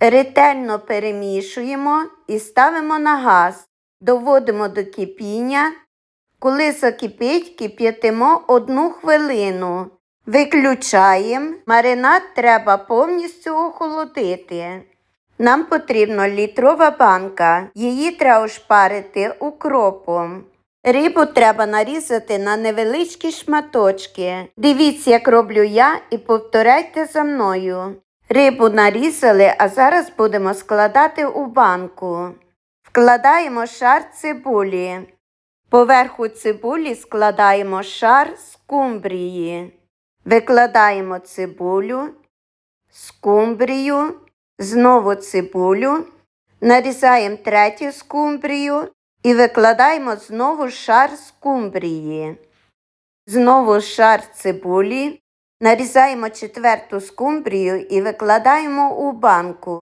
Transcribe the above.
Ретельно перемішуємо і ставимо на газ. Доводимо до кипіння. Коли закипить, кип'ятимо одну хвилину. Виключаємо. Маринад треба повністю охолодити. Нам потрібна літрова банка. Її треба ошпарити укропом. Рибу треба нарізати на невеличкі шматочки. Дивіться, як роблю я, і повторяйте за мною. Рибу нарізали, а зараз будемо складати у банку. Вкладаємо шар цибулі. Поверху цибулі складаємо шар скумбрії. Викладаємо цибулю, скумбрію, знову цибулю, нарізаємо третю скумбрію і викладаємо знову шар скумбрії. Знову шар цибулі, нарізаємо четверту скумбрію і викладаємо у банку.